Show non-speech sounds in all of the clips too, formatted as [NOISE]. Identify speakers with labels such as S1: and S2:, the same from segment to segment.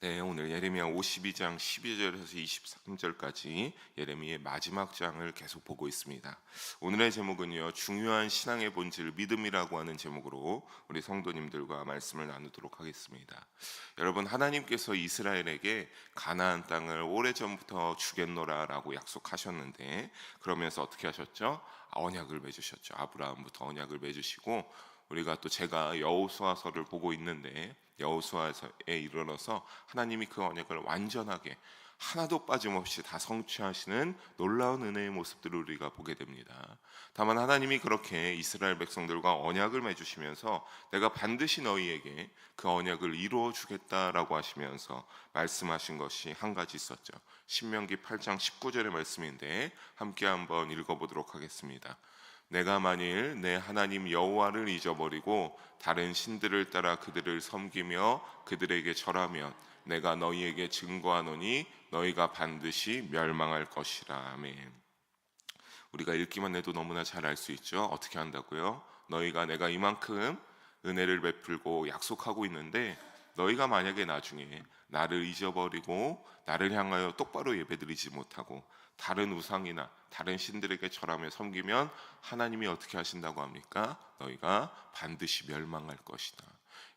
S1: 네, 오늘 예레미야 52장 12절에서 23절까지 예레미야의 마지막 장을 계속 보고 있습니다. 오늘의 제목은요. 중요한 신앙의 본질 믿음이라고 하는 제목으로 우리 성도님들과 말씀을 나누도록 하겠습니다. 여러분 하나님께서 이스라엘에게 가나안 땅을 오래전부터 주겠노라라고 약속하셨는데 그러면서 어떻게 하셨죠? 언약을 맺으셨죠. 아브라함부터 언약을 맺으시고 우리가 또 제가 여호수아서를 보고 있는데 여호수아서에 이르러서 하나님이 그 언약을 완전하게 하나도 빠짐없이 다 성취하시는 놀라운 은혜의 모습들을 우리가 보게 됩니다. 다만 하나님이 그렇게 이스라엘 백성들과 언약을 맺으시면서 내가 반드시 너희에게 그 언약을 이루어 주겠다라고 하시면서 말씀하신 것이 한 가지 있었죠. 신명기 8장 19절의 말씀인데 함께 한번 읽어보도록 하겠습니다. 내가 만일 내 하나님 여호와를 잊어버리고 다른 신들을 따라 그들을 섬기며 그들에게 절하면 내가 너희에게 증거하노니 너희가 반드시 멸망할 것이라 아멘. 우리가 읽기만 해도 너무나 잘 알 수 있죠. 어떻게 한다고요? 너희가 내가 이만큼 은혜를 베풀고 약속하고 있는데 너희가 만약에 나중에 나를 잊어버리고 나를 향하여 똑바로 예배드리지 못하고 다른 우상이나 다른 신들에게 절하며 섬기면 하나님이 어떻게 하신다고 합니까? 너희가 반드시 멸망할 것이다.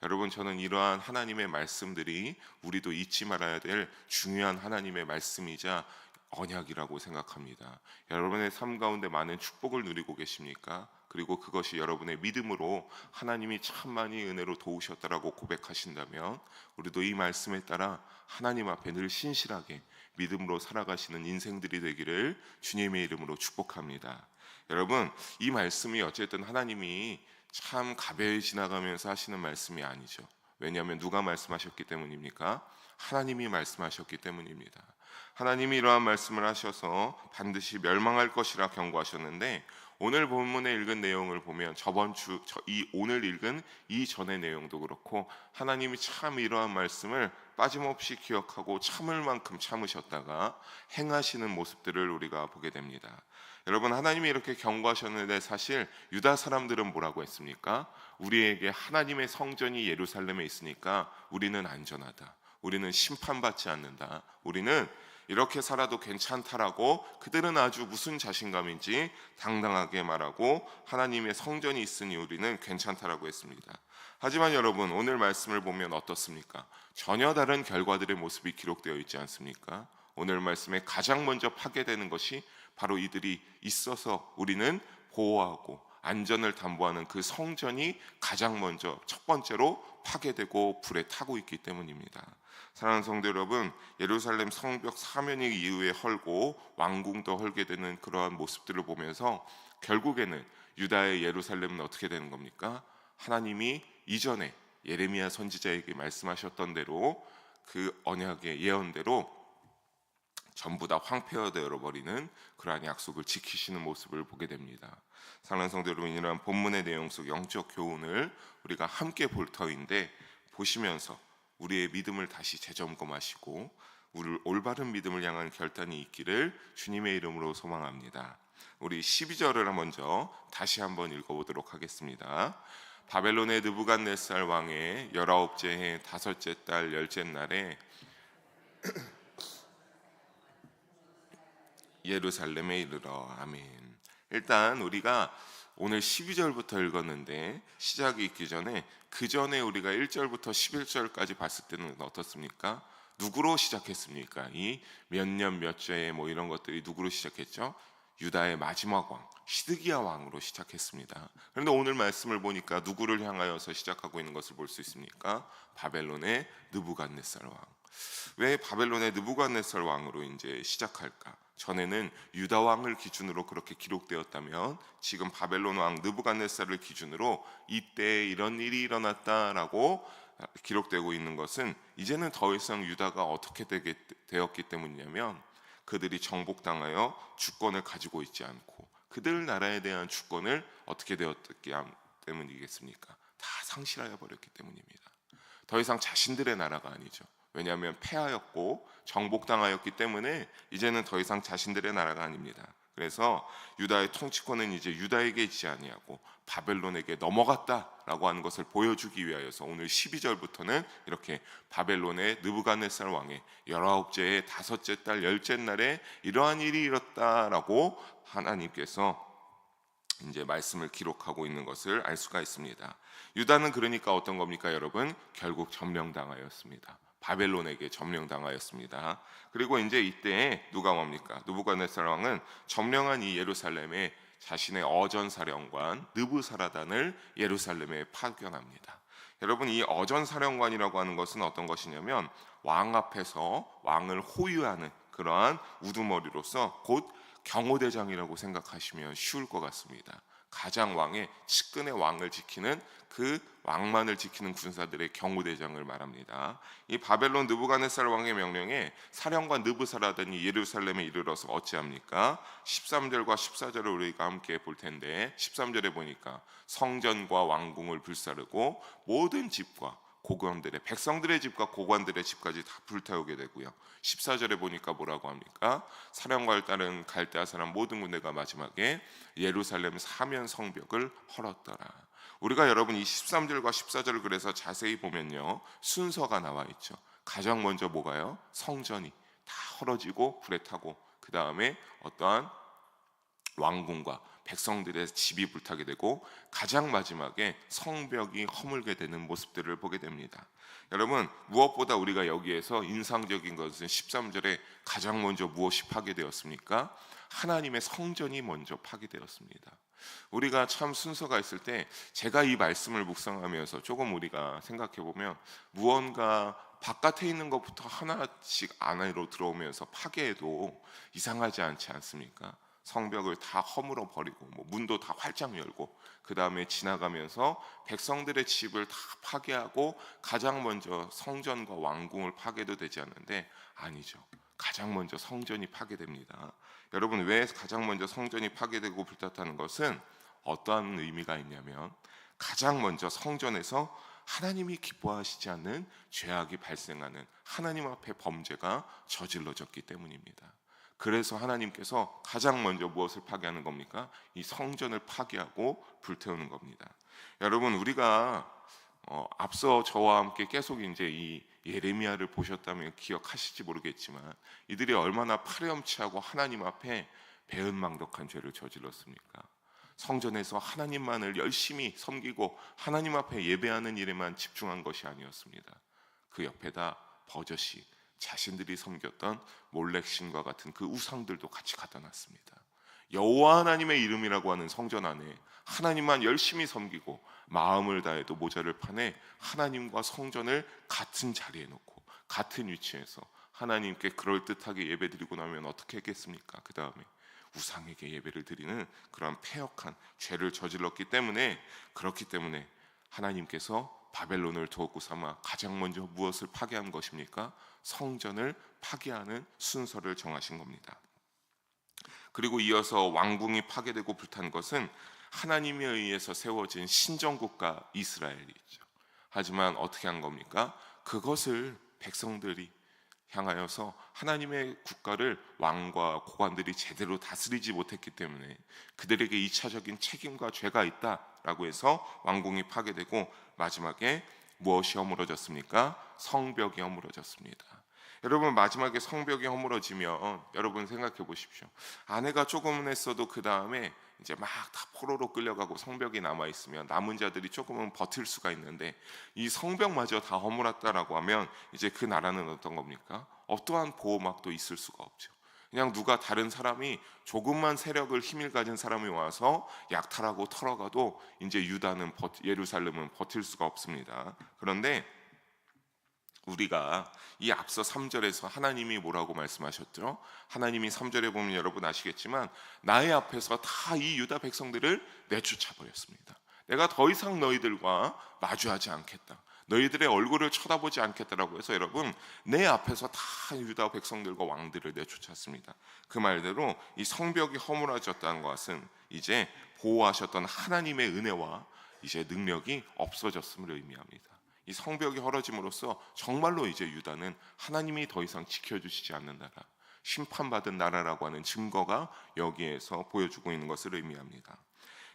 S1: 여러분 저는 이러한 하나님의 말씀들이 우리도 잊지 말아야 될 중요한 하나님의 말씀이자 언약이라고 생각합니다. 여러분의 삶 가운데 많은 축복을 누리고 계십니까? 그리고 그것이 여러분의 믿음으로 하나님이 참 많이 은혜로 도우셨다라고 고백하신다면 우리도 이 말씀에 따라 하나님 앞에 늘 신실하게 믿음으로 살아가시는 인생들이 되기를 주님의 이름으로 축복합니다. 여러분, 이 말씀이 어쨌든 하나님이 참 가벼이 지나가면서 하시는 말씀이 아니죠. 왜냐하면 누가 말씀하셨기 때문입니까? 하나님이 말씀하셨기 때문입니다. 하나님이 이러한 말씀을 하셔서 반드시 멸망할 것이라 경고하셨는데 오늘 본문에 읽은 내용을 보면 저번 주 이 오늘 읽은 이 전의 내용도 그렇고 하나님이 참 이러한 말씀을 빠짐없이 기억하고 참을 만큼 참으셨다가 행하시는 모습들을 우리가 보게 됩니다. 여러분 하나님이 이렇게 경고하셨는데 사실 유다 사람들은 뭐라고 했습니까? 우리에게 하나님의 성전이 예루살렘에 있으니까 우리는 안전하다. 우리는 심판받지 않는다. 우리는 이렇게 살아도 괜찮다라고 그들은 아주 무슨 자신감인지 당당하게 말하고 하나님의 성전이 있으니 우리는 괜찮다라고 했습니다. 하지만 여러분 오늘 말씀을 보면 어떻습니까? 전혀 다른 결과들의 모습이 기록되어 있지 않습니까? 오늘 말씀에 가장 먼저 파괴되는 것이 바로 이들이 있어서 우리는 보호하고 안전을 담보하는 그 성전이 가장 먼저 첫 번째로 파괴되고 불에 타고 있기 때문입니다. 사랑하는 성도 여러분, 예루살렘 성벽 사면이 이후에 헐고 왕궁도 헐게 되는 그러한 모습들을 보면서 결국에는 유다의 예루살렘은 어떻게 되는 겁니까? 하나님이 이전에 예레미야 선지자에게 말씀하셨던 대로 그 언약의 예언대로 전부 다 황폐화되어 버리는 그러한 약속을 지키시는 모습을 보게 됩니다. 사랑하는 성도 여러분, 이러한 본문의 내용 속 영적 교훈을 우리가 함께 볼 터인데 보시면서 우리의 믿음을 다시 재점검하시고 우리 올바른 믿음을 향한 결단이 있기를 주님의 이름으로 소망합니다. 우리 12절을 먼저 다시 한번 읽어보도록 하겠습니다. 바벨론의 느부갓네살 왕의 열아홉째 해 다섯째 달 열째 날에 [CLEARS THROAT] 예루살렘에 이르러 아멘. 일단 우리가 오늘 12절부터 읽었는데 시작이 있기 전에 그 전에 우리가 1절부터 11절까지 봤을 때는 어떻습니까? 누구로 시작했습니까? 이 몇 년 몇째에 뭐 이런 것들이 누구로 시작했죠? 유다의 마지막 왕 시드기야 왕으로 시작했습니다. 그런데 오늘 말씀을 보니까 누구를 향하여서 시작하고 있는 것을 볼 수 있습니까? 바벨론의 느부갓네살 왕. 왜 바벨론의 느부갓네살 왕으로 이제 시작할까? 전에는 유다 왕을 기준으로 그렇게 기록되었다면 지금 바벨론 왕 느부갓네살을 기준으로 이때 이런 일이 일어났다라고 기록되고 있는 것은 이제는 더 이상 유다가 어떻게 되게 되었기 때문이냐면 그들이 정복당하여 주권을 가지고 있지 않고 그들 나라에 대한 주권을 어떻게 되었기 때문이겠습니까? 다 상실하여 버렸기 때문입니다. 더 이상 자신들의 나라가 아니죠. 왜냐하면 패하였고 정복당하였기 때문에 이제는 더 이상 자신들의 나라가 아닙니다. 그래서 유다의 통치권은 이제 유다에게 있지 아니하고 바벨론에게 넘어갔다. 있다라고 하는 것을 보여주기 위하여서 오늘 12절부터는 이렇게 바벨론의 느부갓네살 왕의 열아홉째의 다섯째 달 열째 날에 이러한 일이 일었다라고 하나님께서 이제 말씀을 기록하고 있는 것을 알 수가 있습니다. 유다는 그러니까 어떤 겁니까, 여러분? 결국 점령당하였습니다. 바벨론에게 점령당하였습니다. 그리고 이제 이때 누가 뭡니까? 누부갓네살 왕은 점령한 이 예루살렘에 자신의 어전 사령관 느부사라단을 예루살렘에 파견합니다. 여러분 이 어전 사령관이라고 하는 것은 어떤 것이냐면 왕 앞에서 왕을 호위하는 그러한 우두머리로서 곧 경호대장이라고 생각하시면 쉬울 것 같습니다. 가장 왕의 측근의 왕을 지키는 그 왕만을 지키는 군사들의 경호대장을 말합니다. 이 바벨론 느부갓네살 왕의 명령에 사령관 느부사라더니 예루살렘에 이르러서 어찌합니까? 13절과 14절을 우리가 함께 볼 텐데 13절에 보니까 성전과 왕궁을 불사르고 모든 집과 고관들의 백성들의 집과 고관들의 집까지 다 불태우게 되고요. 14절에 보니까 뭐라고 합니까? 사령관을 따른 갈대아 사람 모든 군대가 마지막에 예루살렘 사면 성벽을 헐었더라. 우리가 여러분 이 13절과 14절을 그래서 자세히 보면요. 순서가 나와 있죠. 가장 먼저 뭐가요? 성전이 다 헐어지고 불에 타고 그 다음에 어떠한 왕궁과 백성들의 집이 불타게 되고 가장 마지막에 성벽이 허물게 되는 모습들을 보게 됩니다. 여러분 무엇보다 우리가 여기에서 인상적인 것은 13절에 가장 먼저 무엇이 파괴되었습니까? 하나님의 성전이 먼저 파괴되었습니다. 우리가 참 순서가 있을 때 제가 이 말씀을 묵상하면서 조금 우리가 생각해 보면 무언가 바깥에 있는 것부터 하나씩 안으로 들어오면서 파괴해도 이상하지 않지 않습니까? 성벽을 다 허물어 버리고 뭐 문도 다 활짝 열고 그 다음에 지나가면서 백성들의 집을 다 파괴하고 가장 먼저 성전과 왕궁을 파괴도 되지 않는데 아니죠. 가장 먼저 성전이 파괴됩니다. 여러분 왜 가장 먼저 성전이 파괴되고 불탔다는 것은 어떠한 의미가 있냐면 가장 먼저 성전에서 하나님이 기뻐하시지 않는 죄악이 발생하는 하나님 앞에 범죄가 저질러졌기 때문입니다. 그래서 하나님께서 가장 먼저 무엇을 파괴하는 겁니까? 이 성전을 파괴하고 불태우는 겁니다. 여러분 우리가 어, 앞서 저와 함께 계속 이제 이 예레미야를 보셨다면 기억하실지 모르겠지만 이들이 얼마나 파렴치하고 하나님 앞에 배은망덕한 죄를 저질렀습니까? 성전에서 하나님만을 열심히 섬기고 하나님 앞에 예배하는 일에만 집중한 것이 아니었습니다. 그 옆에다 버젓이 자신들이 섬겼던 몰렉신과 같은 그 우상들도 같이 갖다 놨습니다. 여호와 하나님의 이름이라고 하는 성전 안에 하나님만 열심히 섬기고 마음을 다해도 모자를 파내 하나님과 성전을 같은 자리에 놓고 같은 위치에서 하나님께 그럴 듯하게 예배드리고 나면 어떻게 했겠습니까? 그 다음에 우상에게 예배를 드리는 그런 폐역한 죄를 저질렀기 때문에 그렇기 때문에 하나님께서 바벨론을 도구 삼아 가장 먼저 무엇을 파괴한 것입니까? 성전을 파괴하는 순서를 정하신 겁니다. 그리고 이어서 왕궁이 파괴되고 불탄 것은 하나님에 의해서 세워진 신정국가 이스라엘이죠. 하지만 어떻게 한 겁니까? 그것을 백성들이 향하여서 하나님의 국가를 왕과 고관들이 제대로 다스리지 못했기 때문에 그들에게 이차적인 책임과 죄가 있다라고 해서 왕궁이 파괴되고 마지막에 무엇이 허물어졌습니까? 성벽이 허물어졌습니다. 여러분 마지막에 성벽이 허물어지면 여러분 생각해 보십시오. 아내가 조금은 했어도 그 다음에 이제 막 다 포로로 끌려가고 성벽이 남아 있으면 남은 자들이 조금은 버틸 수가 있는데 이 성벽마저 다 허물었다라고 하면 이제 그 나라는 어떤 겁니까? 어떠한 보호막도 있을 수가 없죠. 그냥 누가 다른 사람이 조금만 세력을 힘을 가진 사람이 와서 약탈하고 털어가도 이제 유다는 버, 예루살렘은 버틸 수가 없습니다. 그런데 우리가 이 앞서 3절에서 하나님이 뭐라고 말씀하셨죠? 하나님이 3절에 보면 여러분 아시겠지만 나의 앞에서 다 이 유다 백성들을 내쫓아 버렸습니다. 내가 더 이상 너희들과 마주하지 않겠다. 너희들의 얼굴을 쳐다보지 않겠다라고 해서 여러분 내 앞에서 다 유다 백성들과 왕들을 내쫓았습니다. 그 말대로 이 성벽이 허물어졌다는 것은 이제 보호하셨던 하나님의 은혜와 이제 능력이 없어졌음을 의미합니다. 이 성벽이 헐어짐으로써 정말로 이제 유다는 하나님이 더 이상 지켜주시지 않는 나라, 심판받은 나라라고 하는 증거가 여기에서 보여주고 있는 것을 의미합니다.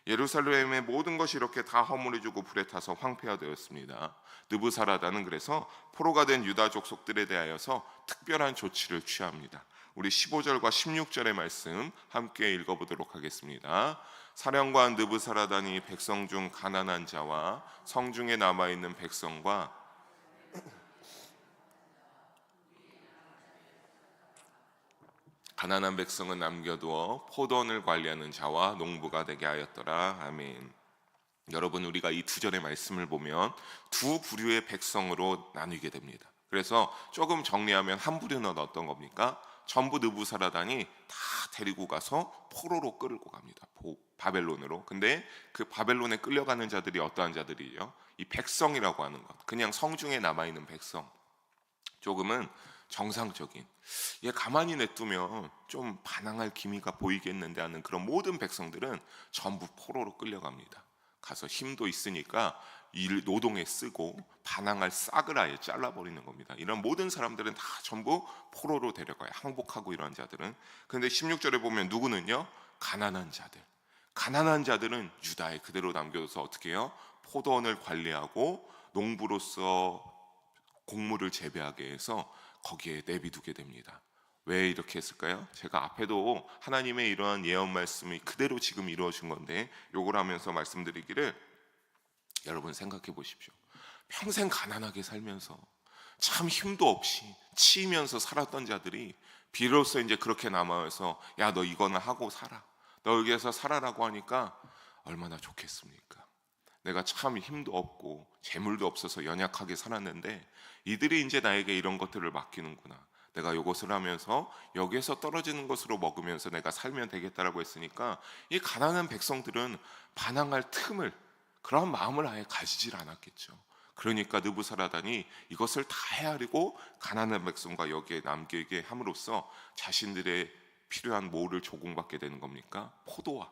S1: 예루살렘의 모든 것이 이렇게 다 허물어지고 불에 타서 황폐화되었습니다. 느부사라다는 그래서 포로가 된 유다 족속들에 대하여서 특별한 조치를 취합니다. 우리 15절과 16절의 말씀 함께 읽어보도록 하겠습니다. 사령관 느부사라단이 백성 중 가난한 자와 성중에 남아 있는 백성과 가난한 백성은 남겨두어 포도원을 관리하는 자와 농부가 되게 하였더라. 아멘. 여러분 우리가 이 두 절의 말씀을 보면 두 부류의 백성으로 나누게 됩니다. 그래서 조금 정리하면 한 부류는 어떤 겁니까? 전부 느부사라단이 다 데리고 가서 포로로 끌고 갑니다. 보- 바벨론으로. 근데 그 바벨론에 끌려가는 자들이 어떠한 자들이요? 이 백성이라고 하는 것. 그냥 성중에 남아 있는 백성. 조금은 정상적인 얘 가만히 냅두면 좀 반항할 기미가 보이겠는데 하는 그런 모든 백성들은 전부 포로로 끌려갑니다. 가서 힘도 있으니까 일 노동에 쓰고 반항할 싹을 아예 잘라버리는 겁니다. 이런 모든 사람들은 다 전부 포로로 데려가요. 항복하고 이런 자들은. 근데 16절에 보면 누구는요? 가난한 자들. 가난한 자들은 유다에 그대로 남겨둬서 어떻게 해요? 포도원을 관리하고 농부로서 곡물을 재배하게 해서 거기에 내비두게 됩니다. 왜 이렇게 했을까요? 제가 앞에도 하나님의 이러한 예언 말씀이 그대로 지금 이루어진 건데 요걸 하면서 말씀드리기를 여러분 생각해 보십시오. 평생 가난하게 살면서 참 힘도 없이 치이면서 살았던 자들이 비로소 이제 그렇게 남아서 야 너 이거는 하고 살아. 너 여기에서 살아라고 하니까 얼마나 좋겠습니까? 내가 참 힘도 없고 재물도 없어서 연약하게 살았는데 이들이 이제 나에게 이런 것들을 맡기는구나. 내가 이것을 하면서 여기에서 떨어지는 것으로 먹으면서 내가 살면 되겠다라고 했으니까 이 가난한 백성들은 반항할 틈을 그런 마음을 아예 가지질 않았겠죠. 그러니까 느부사라단이 이것을 다 헤아리고 가난한 백성과 여기에 남기게 함으로써 자신들의 필요한 뭐를 조공받게 되는 겁니까? 포도와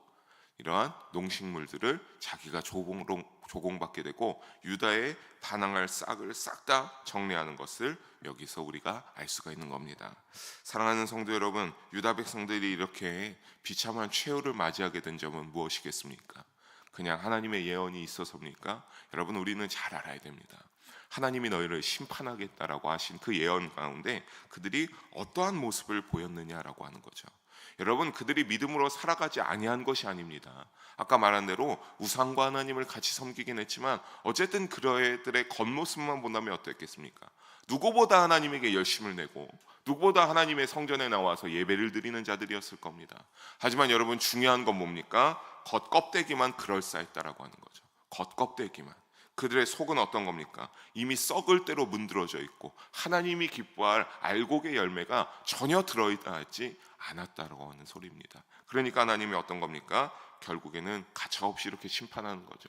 S1: 이러한 농식물들을 자기가 조공, 조공받게 되고 유다의 반항할 싹을 싹 다 정리하는 것을 여기서 우리가 알 수가 있는 겁니다. 사랑하는 성도 여러분, 유다 백성들이 이렇게 비참한 최후를 맞이하게 된 점은 무엇이겠습니까? 그냥 하나님의 예언이 있어서입니까? 여러분 우리는 잘 알아야 됩니다. 하나님이 너희를 심판하겠다라고 하신 그 예언 가운데 그들이 어떠한 모습을 보였느냐라고 하는 거죠. 여러분 그들이 믿음으로 살아가지 아니한 것이 아닙니다. 아까 말한 대로 우상과 하나님을 같이 섬기긴 했지만 어쨌든 그들의 겉모습만 본다면 어땠겠습니까? 누구보다 하나님에게 열심을 내고 누구보다 하나님의 성전에 나와서 예배를 드리는 자들이었을 겁니다. 하지만 여러분 중요한 건 뭡니까? 겉 껍데기만 그럴싸했다라고 하는 거죠. 겉 껍데기만. 그들의 속은 어떤 겁니까? 이미 썩을 대로 문드러져 있고 하나님이 기뻐할 알곡의 열매가 전혀 들어있지 않았다라고 하는 소리입니다. 그러니까 하나님이 어떤 겁니까? 결국에는 가차없이 이렇게 심판하는 거죠.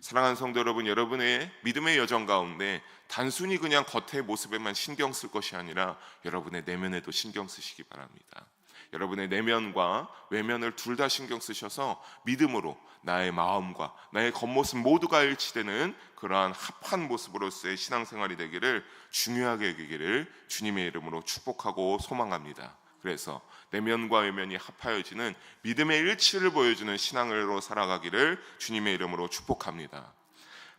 S1: 사랑하는 성도 여러분, 여러분의 믿음의 여정 가운데 단순히 그냥 겉의 모습에만 신경 쓸 것이 아니라 여러분의 내면에도 신경 쓰시기 바랍니다. 여러분의 내면과 외면을 둘 다 신경 쓰셔서 믿음으로 나의 마음과 나의 겉모습 모두가 일치되는 그러한 합한 모습으로서의 신앙생활이 되기를 중요하게 여기기를 주님의 이름으로 축복하고 소망합니다. 그래서 내면과 외면이 합하여지는 믿음의 일치를 보여주는 신앙으로 살아가기를 주님의 이름으로 축복합니다.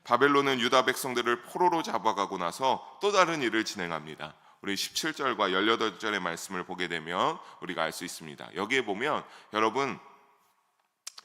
S1: 바벨론은 유다 백성들을 포로로 잡아가고 나서 또 다른 일을 진행합니다. 우리 17절과 18절의 말씀을 보게 되면 우리가 알 수 있습니다. 여기에 보면 여러분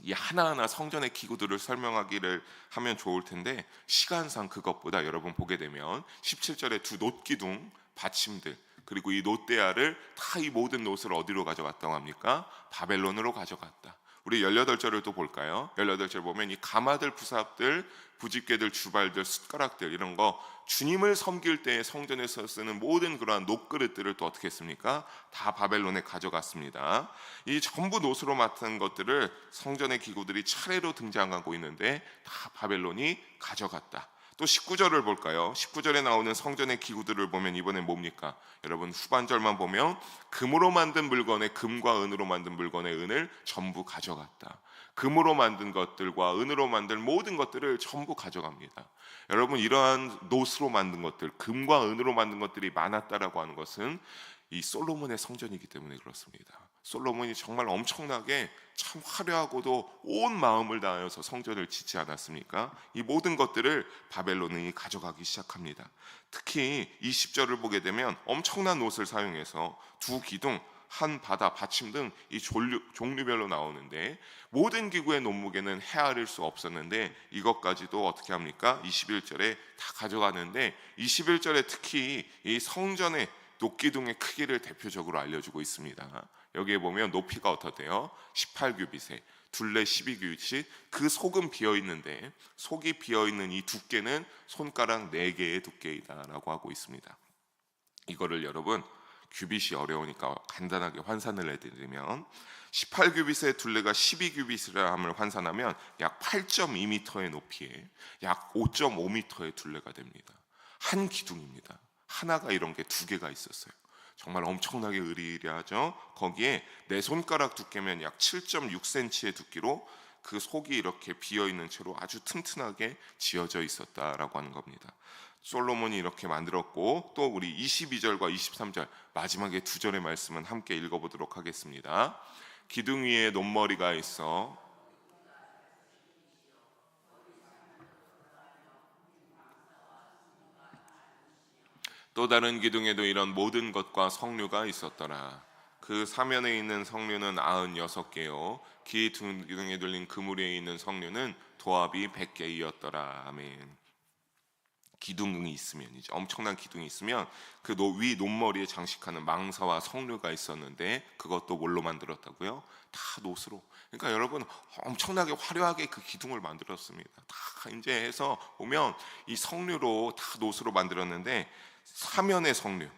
S1: 이 하나하나 성전의 기구들을 설명하기를 하면 좋을 텐데 시간상 그것보다 여러분 보게 되면 17절에 두 놋기둥 받침들 그리고 이 놋대야를 다 이 모든 놋을 어디로 가져갔다고 합니까? 바벨론으로 가져갔다. 우리 18절을 또 볼까요? 18절 보면 이 가마들, 부삽들, 부집개들, 주발들, 숟가락들 이런 거 주님을 섬길 때 성전에서 쓰는 모든 그러한 녹그릇들을 또 어떻게 했습니까? 다 바벨론에 가져갔습니다. 이 전부 놋으로 맡은 것들을 성전의 기구들이 차례로 등장하고 있는데 다 바벨론이 가져갔다. 또 19절을 볼까요? 19절에 나오는 성전의 기구들을 보면 이번엔 뭡니까? 여러분 후반절만 보면 금으로 만든 물건에 금과 은으로 만든 물건의 은을 전부 가져갔다. 금으로 만든 것들과 은으로 만든 모든 것들을 전부 가져갑니다. 여러분 이러한 노스로 만든 것들, 금과 은으로 만든 것들이 많았다라고 하는 것은 이 솔로몬의 성전이기 때문에 그렇습니다. 솔로몬이 정말 엄청나게 참 화려하고도 온 마음을 다하여서 성전을 짓지 않았습니까? 이 모든 것들을 바벨론이 가져가기 시작합니다. 특히 20절을 보게 되면 엄청난 옷을 사용해서 두 기둥, 한 바다, 받침 등 이 종류별로 나오는데 모든 기구의 논무게는 헤아릴 수 없었는데 이것까지도 어떻게 합니까? 21절에 다 가져가는데 21절에 특히 이 성전의 녹기둥의 크기를 대표적으로 알려주고 있습니다. 여기에 보면 높이가 어떻대요? 18규빗에 둘레 12규빗이 그 속은 비어 있는데 속이 비어 있는 이 두께는 손가락 4개의 두께이다라고 하고 있습니다. 이거를 여러분 규빗이 어려우니까 간단하게 환산을 해드리면 18규빗의 둘레가 12규빗이라 함을 환산하면 약 8.2m의 높이에 약 5.5m의 둘레가 됩니다. 한 기둥입니다. 하나가 이런 게 두 개가 있었어요. 정말 엄청나게 의리하죠. 거기에 내 손가락 두께면 약 7.6cm의 두께로 그 속이 이렇게 비어 있는 채로 아주 튼튼하게 지어져 있었다라고 하는 겁니다. 솔로몬이 이렇게 만들었고 또 우리 22절과 23절 마지막에 두 절의 말씀은 함께 읽어보도록 하겠습니다. 기둥 위에 논머리가 있어 또 다른 기둥에도 이런 모든 것과 성류가 있었더라. 그 사면에 있는 성류는 아흔 여섯 개요. 기 기둥에 들린 그물 위에 있는 성류는 도합이 백 개이었더라. 아멘. 기둥이 있으면 이제 엄청난 기둥이 있으면 그 위 논머리에 장식하는 망사와 성류가 있었는데 그것도 뭘로 만들었다고요? 다 노스로. 그러니까 여러분 엄청나게 화려하게 그 기둥을 만들었습니다. 다 이제 해서 보면 이 성류로 다 노스로 만들었는데 사면의 성류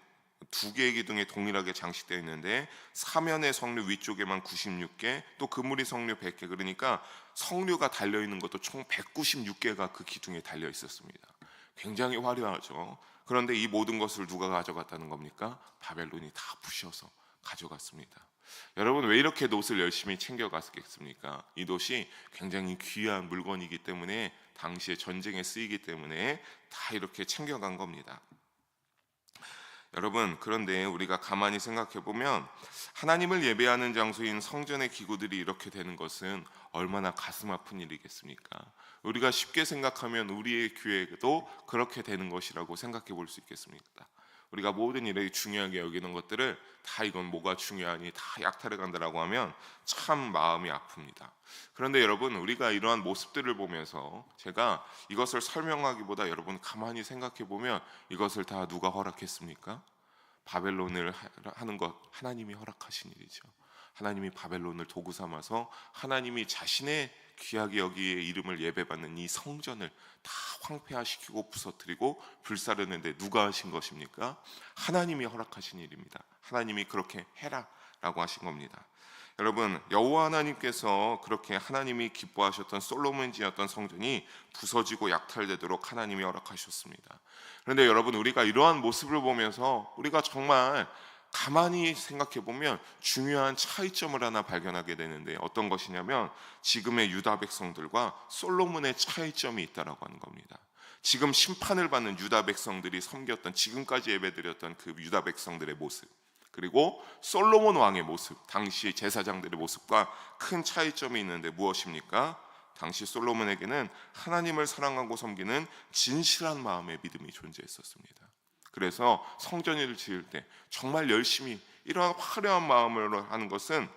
S1: 두 개의 기둥에 동일하게 장식되어 있는데 사면의 성류 위쪽에만 96개 또 그물이 성류 100개 그러니까 성류가 달려 있는 것도 총 196개가 그 기둥에 달려 있었습니다. 굉장히 화려하죠. 그런데 이 모든 것을 누가 가져갔다는 겁니까? 바벨론이 다 부셔서 가져갔습니다. 여러분 왜 이렇게 돛을 열심히 챙겨갔겠습니까? 이 돛이 굉장히 귀한 물건이기 때문에 당시에 전쟁에 쓰이기 때문에 다 이렇게 챙겨간 겁니다. 여러분 그런데 우리가 가만히 생각해 보면 하나님을 예배하는 장소인 성전의 기구들이 이렇게 되는 것은 얼마나 가슴 아픈 일이겠습니까? 우리가 쉽게 생각하면 우리의 교회도 그렇게 되는 것이라고 생각해 볼 수 있겠습니까? 우리가 모든 일에 중요하게 여기는 것들을 다 이건 뭐가 중요하니 다 약탈해 간다라고 하면 참 마음이 아픕니다. 그런데 여러분 우리가 이러한 모습들을 보면서 제가 이것을 설명하기보다 여러분 가만히 생각해 보면 이것을 다 누가 허락했습니까? 바벨론을 하는 것 하나님이 허락하신 일이죠. 하나님이 바벨론을 도구 삼아서 하나님이 자신의 귀하게 여기에 이름을 예배받는 이 성전을 다 황폐화시키고 부서뜨리고 불사르는데 누가 하신 것입니까? 하나님이 허락하신 일입니다. 하나님이 그렇게 해라라고 하신 겁니다. 여러분 여호와 하나님께서 그렇게 하나님이 기뻐하셨던 솔로몬 지었던 성전이 부서지고 약탈되도록 하나님이 허락하셨습니다. 그런데 여러분 우리가 이러한 모습을 보면서 우리가 정말 가만히 생각해 보면 중요한 차이점을 하나 발견하게 되는데 어떤 것이냐면 지금의 유다 백성들과 솔로몬의 차이점이 있다라고 하는 겁니다. 지금 심판을 받는 유다 백성들이 섬겼던 지금까지 예배드렸던 그 유다 백성들의 모습 그리고 솔로몬 왕의 모습 당시 제사장들의 모습과 큰 차이점이 있는데 무엇입니까? 당시 솔로몬에게는 하나님을 사랑하고 섬기는 진실한 마음의 믿음이 존재했었습니다. 그래서 성전을 지을 때 정말 열심히 이러한 화려한 마음으로 하는 것은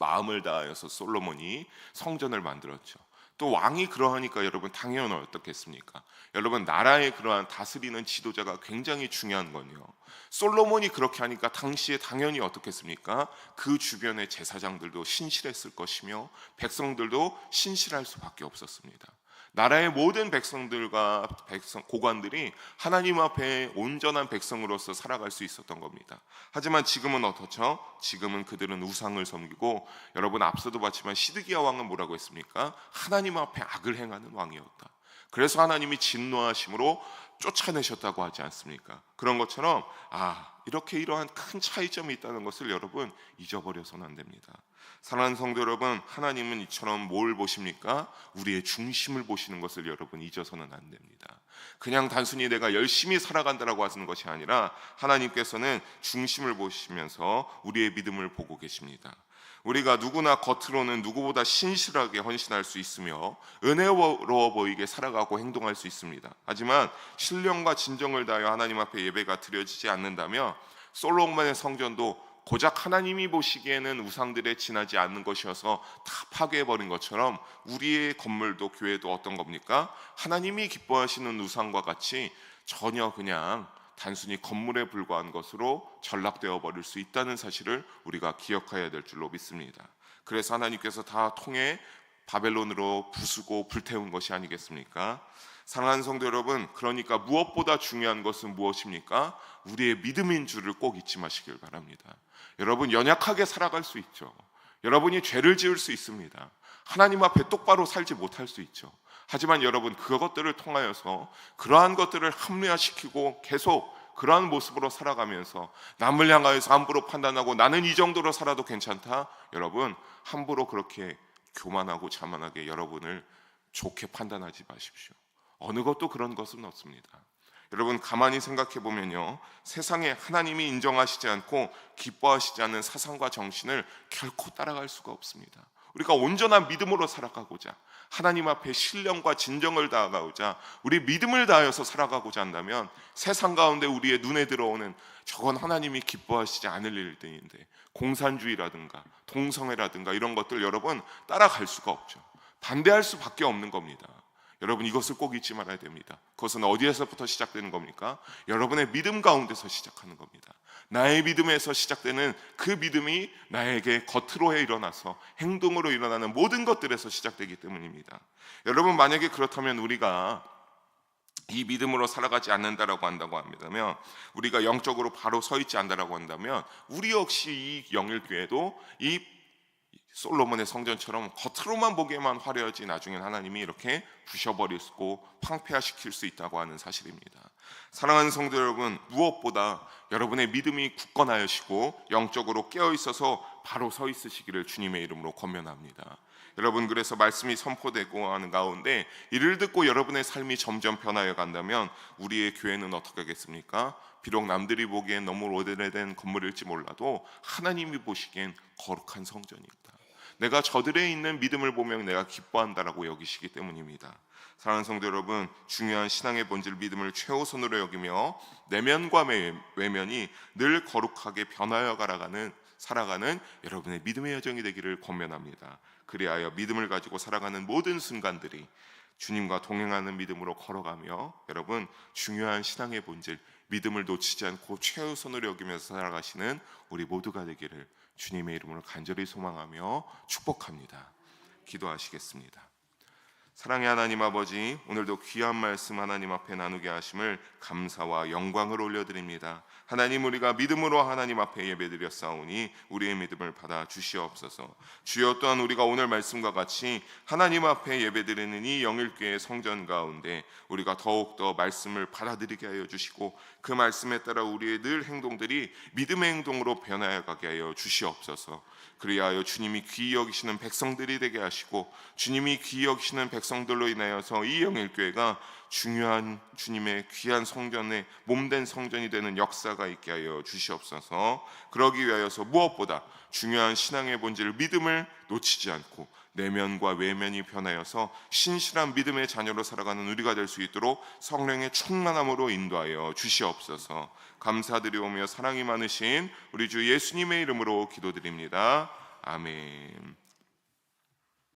S1: 마음을 다하여서 솔로몬이 성전을 만들었죠. 또 왕이 그러하니까 여러분 당연히 어떻겠습니까? 여러분 나라의 그러한 다스리는 지도자가 굉장히 중요한 건요. 솔로몬이 그렇게 하니까 당시에 당연히 어떻겠습니까? 그 주변의 제사장들도 신실했을 것이며 백성들도 신실할 수밖에 없었습니다. 나라의 모든 백성들과 백성, 고관들이 하나님 앞에 온전한 백성으로서 살아갈 수 있었던 겁니다. 하지만 지금은 어떻죠? 지금은 그들은 우상을 섬기고 여러분 앞서도 봤지만 시드기야 왕은 뭐라고 했습니까? 하나님 앞에 악을 행하는 왕이었다. 그래서 하나님이 진노하심으로 쫓아내셨다고 하지 않습니까? 그런 것처럼 아 이렇게 이러한 큰 차이점이 있다는 것을 여러분 잊어버려서는 안 됩니다. 사랑하는 성도 여러분, 하나님은 이처럼 뭘 보십니까? 우리의 중심을 보시는 것을 여러분 잊어서는 안 됩니다. 그냥 단순히 내가 열심히 살아간다라고 하시는 것이 아니라 하나님께서는 중심을 보시면서 우리의 믿음을 보고 계십니다. 우리가 누구나 겉으로는 누구보다 신실하게 헌신할 수 있으며 은혜로워 보이게 살아가고 행동할 수 있습니다. 하지만 신령과 진정을 다하여 하나님 앞에 예배가 드려지지 않는다면 솔로몬의 성전도 고작 하나님이 보시기에는 우상들에 지나지 않는 것이어서 다 파괴해버린 것처럼 우리의 건물도 교회도 어떤 겁니까? 하나님이 기뻐하시는 우상과 같이 전혀 그냥 단순히 건물에 불과한 것으로 전락되어 버릴 수 있다는 사실을 우리가 기억해야 될 줄로 믿습니다. 그래서 하나님께서 다 통해 바벨론으로 부수고 불태운 것이 아니겠습니까? 사랑하는 성도 여러분, 그러니까 무엇보다 중요한 것은 무엇입니까? 우리의 믿음인 줄을 꼭 잊지 마시길 바랍니다. 여러분 연약하게 살아갈 수 있죠. 여러분이 죄를 지을 수 있습니다. 하나님 앞에 똑바로 살지 못할 수 있죠. 하지만 여러분 그것들을 통하여서 그러한 것들을 합리화시키고 계속 그러한 모습으로 살아가면서 남을 향하여서 함부로 판단하고 나는 이 정도로 살아도 괜찮다. 여러분 함부로 그렇게 교만하고 자만하게 여러분을 좋게 판단하지 마십시오. 어느 것도 그런 것은 없습니다. 여러분 가만히 생각해 보면요. 세상에 하나님이 인정하시지 않고 기뻐하시지 않는 사상과 정신을 결코 따라갈 수가 없습니다. 우리가 온전한 믿음으로 살아가고자 하나님 앞에 신령과 진정을 다하고자 우리 믿음을 다하여서 살아가고자 한다면 세상 가운데 우리의 눈에 들어오는 저건 하나님이 기뻐하시지 않을 일들인데 공산주의라든가 동성애라든가 이런 것들 여러분 따라갈 수가 없죠. 반대할 수밖에 없는 겁니다. 여러분 이것을 꼭 잊지 말아야 됩니다. 그것은 어디에서부터 시작되는 겁니까? 여러분의 믿음 가운데서 시작하는 겁니다. 나의 믿음에서 시작되는 그 믿음이 나에게 겉으로 해 일어나서 행동으로 일어나는 모든 것들에서 시작되기 때문입니다. 여러분 만약에 그렇다면 우리가 이 믿음으로 살아가지 않는다라고 한다고 합니다면 우리가 영적으로 바로 서 있지 않다라고 한다면 우리 역시 이 영일교회도 이 솔로몬의 성전처럼 겉으로만 보기에만 화려하지 나중엔 하나님이 이렇게 부셔버리고 황폐화시킬 수 있다고 하는 사실입니다. 사랑하는 성도 여러분, 무엇보다 여러분의 믿음이 굳건하여시고 영적으로 깨어 있어서 바로 서 있으시기를 주님의 이름으로 권면합니다. 여러분 그래서 말씀이 선포되고 하는 가운데 이를 듣고 여러분의 삶이 점점 변하여 간다면 우리의 교회는 어떻게 하겠습니까? 비록 남들이 보기엔 너무 오래된 건물일지 몰라도 하나님이 보시기엔 거룩한 성전입니다. 내가 저들에 있는 믿음을 보면 내가 기뻐한다라고 여기시기 때문입니다. 사랑하는 성도 여러분, 중요한 신앙의 본질 믿음을 최우선으로 여기며 내면과 외면이 늘 거룩하게 변하여 가라가는 살아가는 여러분의 믿음의 여정이 되기를 권면합니다. 그리하여 믿음을 가지고 살아가는 모든 순간들이 주님과 동행하는 믿음으로 걸어가며 여러분 중요한 신앙의 본질 믿음을 놓치지 않고 최우선으로 여기면서 살아가시는 우리 모두가 되기를 주님의 이름으로 간절히 소망하며 축복합니다. 기도하시겠습니다. 사랑의 하나님 아버지, 오늘도 귀한 말씀 하나님 앞에 나누게 하심을 감사와 영광을 올려드립니다. 하나님 우리가 믿음으로 하나님 앞에 예배드렸사오니 우리의 믿음을 받아 주시옵소서. 주여 또한 우리가 오늘 말씀과 같이 하나님 앞에 예배드리는 이 영일교의 성전 가운데 우리가 더욱 더 말씀을 받아들이게 하여 주시고 그 말씀에 따라 우리의 늘 행동들이 믿음의 행동으로 변하여 가게 하여 주시옵소서. 그리하여 주님이 귀히 여기시는 백성들이 되게 하시고 주님이 귀히 여기시는 백성들로 인하여서 이 영일교회가 중요한 주님의 귀한 성전에 몸된 성전이 되는 역사가 있게 하여 주시옵소서. 그러기 위하여서 무엇보다 중요한 신앙의 본질 믿음을 놓치지 않고 내면과 외면이 변하여서 신실한 믿음의 자녀로 살아가는 우리가 될 수 있도록 성령의 충만함으로 인도하여 주시옵소서. 감사드리오며 사랑이 많으신 우리 주 예수님의 이름으로 기도드립니다. 아멘.